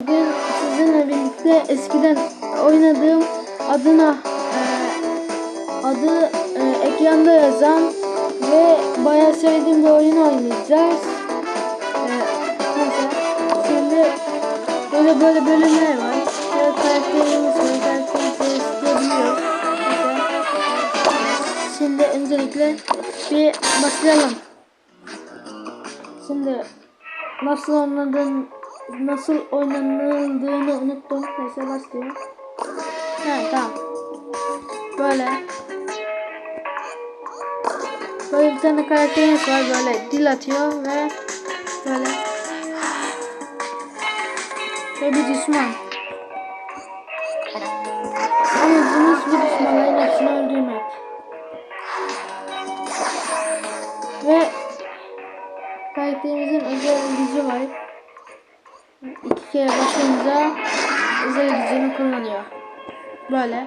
Bugün sizinle birlikte eskiden oynadığım adına e, adı e, ekranda yazan ve bayağı sevdiğim bir oyun oynayacağız. E, şimdi böyle böyle bölümler var. Böyle karakterimiz var. Karakterimizi isteyebiliyoruz. Şimdi öncelikle bir başlayalım. Şimdi nasıl oynadığın nasıl oynanıldığını unuttum. Neyse başlıyor. Evet tamam. Böyle. Böyle bir tane karakterimiz var böyle dil atıyor ve böyle ve bir düşman. Amacımız bu düşmanların hepsini öldürmek. Ve karakterimizin özel gücü var. İki kere basınca özel gücünü kullanıyor. Böyle.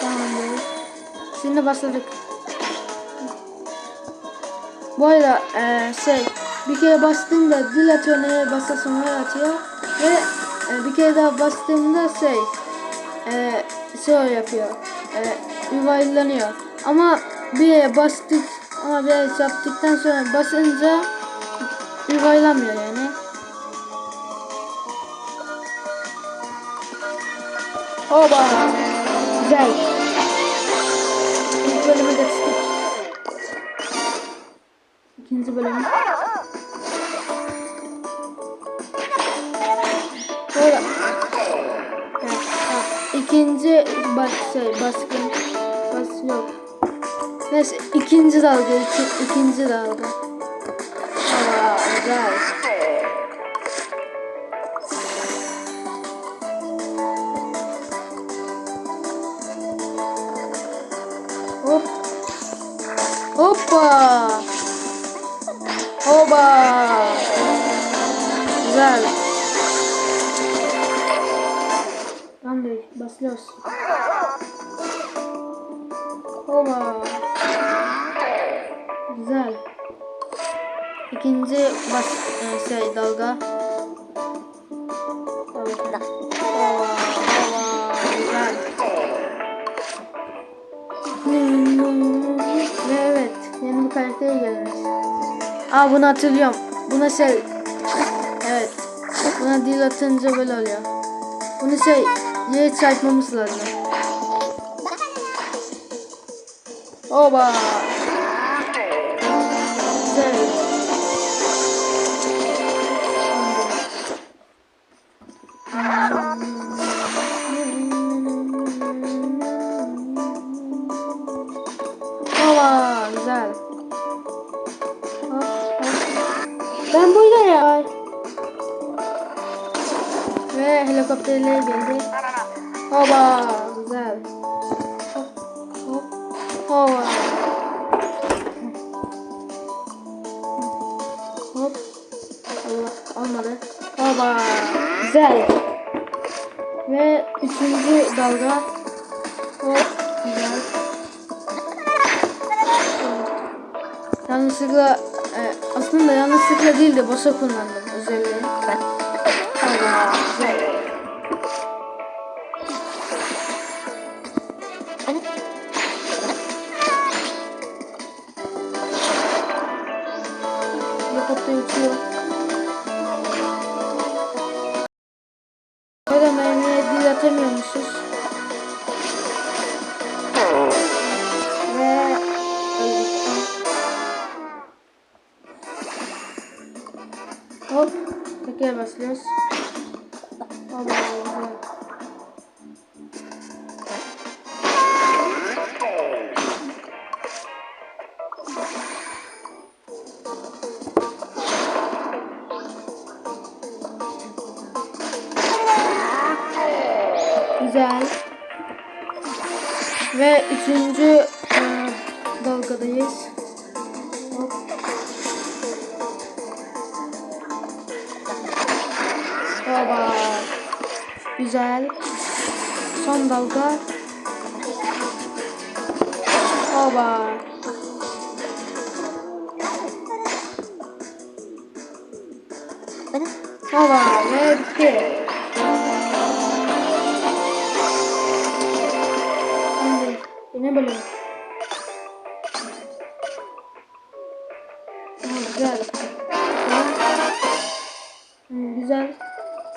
Tamamdır. Şimdi başladık. Bu arada eee, şey bir kere bastığımda dil atıyor neye basarsan oraya atıyor ve e, bir kere daha bastığımda şey eee şey yapıyor eee yuvarlanıyor ama bir yere bastık ama bir yere yaptıktan sonra basınca yuvarlamıyor yani. Oba! Güzel. İlk bölüme geçtik. İkinci bölüm. Sonra evet, ha, ikinci bas şey baskın bas yok. Neyse ikinci dalga iki, ikinci dalga. Aa, güzel. Hop. Hoppa. Hoba. Bas e, şey dalga. Ve evet, yeni bir karaktere gelmiş. Aa bunu hatırlıyorum. Buna şey, evet, buna dil atınca böyle oluyor. Bunu şey, yere çarpmamız lazım. Oba. Hoba. Hop. Allah olmadı. Hoba güzel. Ve üçüncü dalga. Hop güzel. Yanlışlıkla e, aslında yanlışlıkla değil de boşa kullandım özelliği. Allah güzel. Hop. Tekrar başlıyoruz. Allah Allah. Güzel. Ve üçüncü e, dalgadayız. Hop. Baba. Güzel. Son dalga. Baba. Hava ve bitti. Şimdi.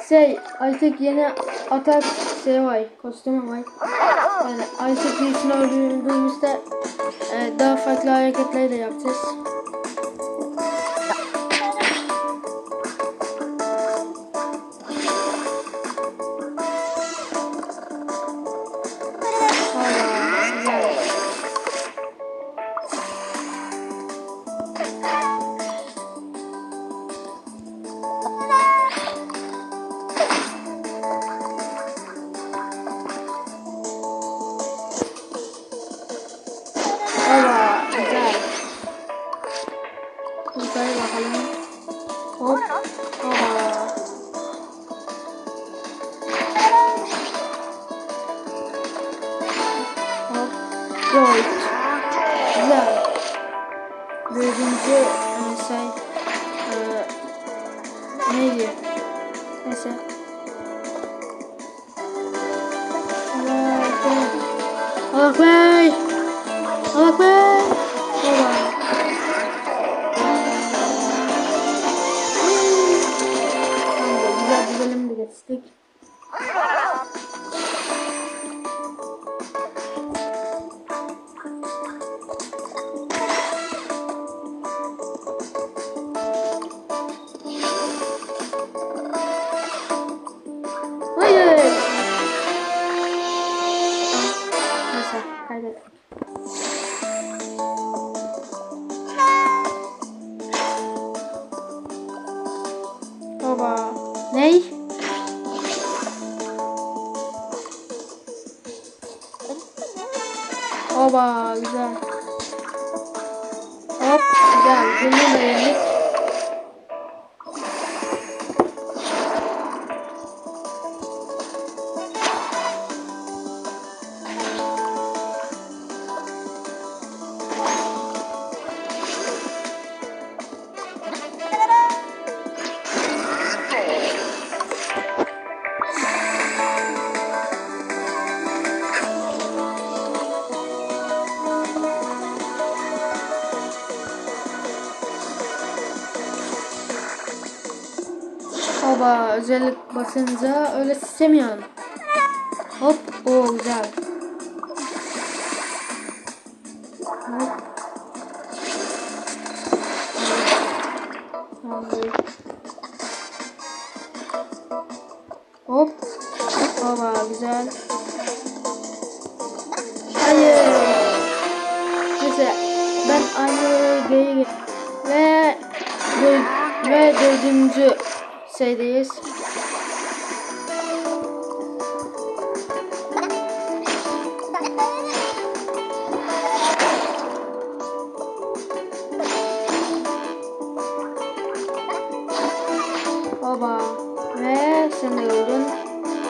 Şey artık yeni atak şey var. Kostümü var. Yani artık birisini öldürdüğümüzde e, daha farklı hareketler de yapacağız. Allah Ekber. Güzel. Bunu Oba özellik basınca öyle sistemiyorsun. Hop o güzel. Hop. Tamamdır. Hop. Oba güzel. Hayır. Neyse ben aynı geri ve ve dördüncü şeydeyiz. Oba ve sen de öldün.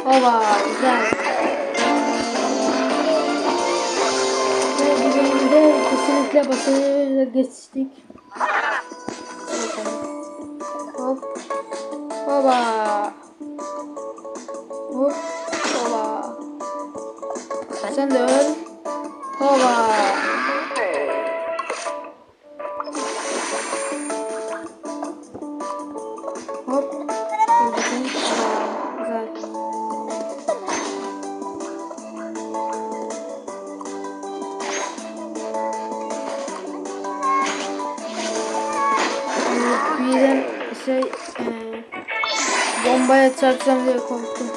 Oba güzel. Ve bu bölümde kesinlikle başarıyla geçtik. Hoba. Hop. Hoba. Sen de öl. Çarpacağım diye korktum.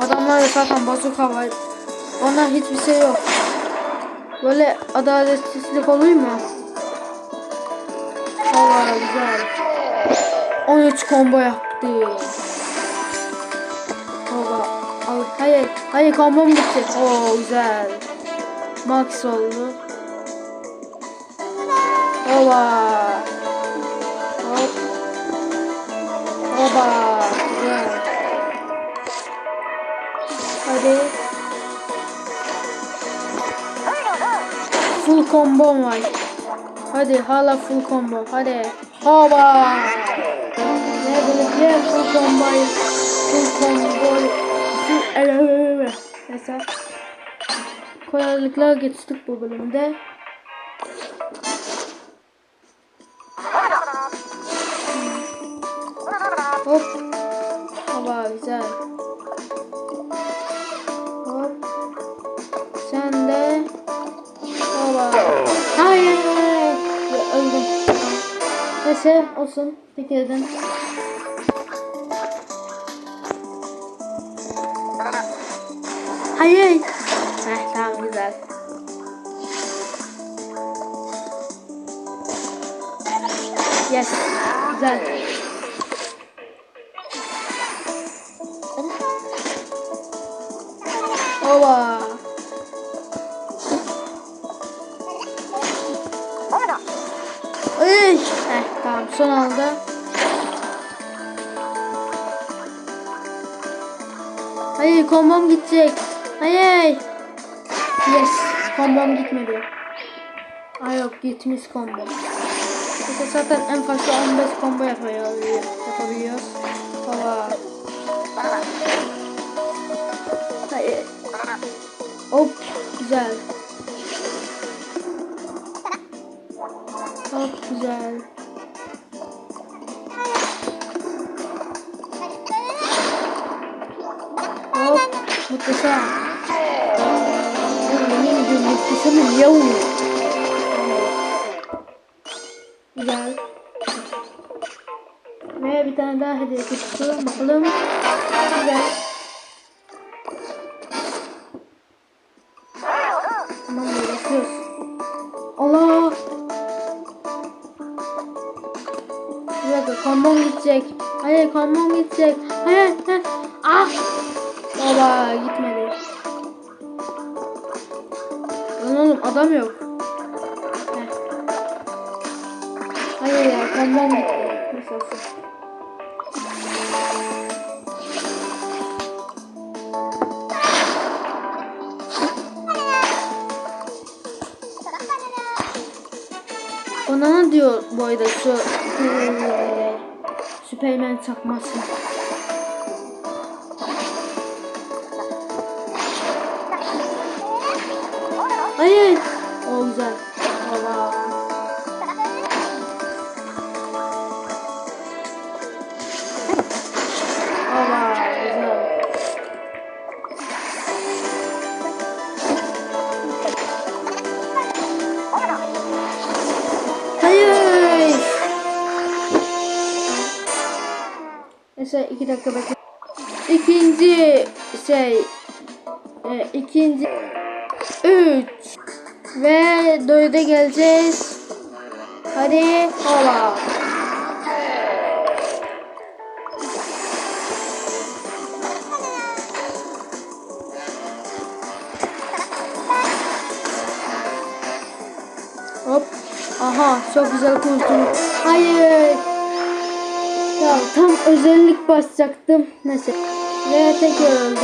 Adamlar da zaten bazuka var. Ona hiçbir şey yok. Böyle adaletsizlik olur mu? Valla güzel. 13 combo yaptı. Valla. Ay, hayır, hayır kombom bitti. Oo güzel. Max oldu. Valla. Hop. Oba. Full combo var. Hadi hala full combo. Hadi. Oba. Ne böyle Yeah, full combo. Full combo. Full Neyse. Kolaylıkla geçtik bu bölümde. Neyse olsun. Bitirdim. Hayır. Heh tamam güzel. Yes. Güzel. Ova. Hayır kombom gidecek. Hayır. Yes. Kombom gitmedi. Ay yok gitmiş combo. İşte zaten en fazla 15 combo yapıyor, yapabiliyoruz. Hava. Hayır. Hop güzel. Çok güzel. Muhteşem. Yemin ediyorum muhteşemim yahu. Güzel. Ve bir tane daha hediye kutusu. Bakalım. Güzel. Tamam yapıyoruz. Allah. Bir dakika kombom gidecek. Hayır kombom gidecek. Hayır. hayır. Ah. Baba gitmedi. Lan oğlum adam yok. Heh. Hayır ya kombom gitti. Nasıl olsun. Ona ne diyor arada şu eee, Süpermen çakması. İki dakika bekle. İkinci şey e, ikinci üç ve dörde geleceğiz. Hadi hola. Hop. Aha çok güzel kurtuldum. Hayır. Tam özellik basacaktım. Mesela. Ve tekrar öldüm.